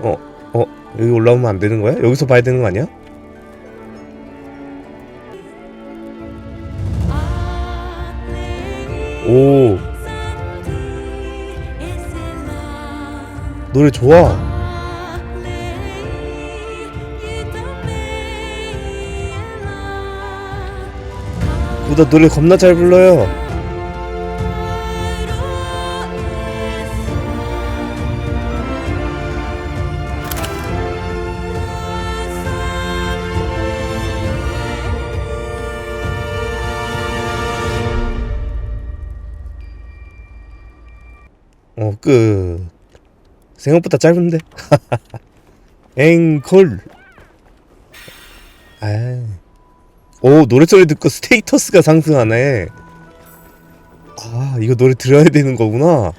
어, 어, 여기 올라오면 안 되는 거야? 여기서 봐야 되는 거 아니야? 오, 노래 좋아. 보다 노래 겁나 잘 불러요. 어, 끝. 생각보다 짧은데? 앵콜. 아. 오, 노래소리 듣고 스테이터스가 상승하네. 아, 이거 노래 들어야 되는 거구나.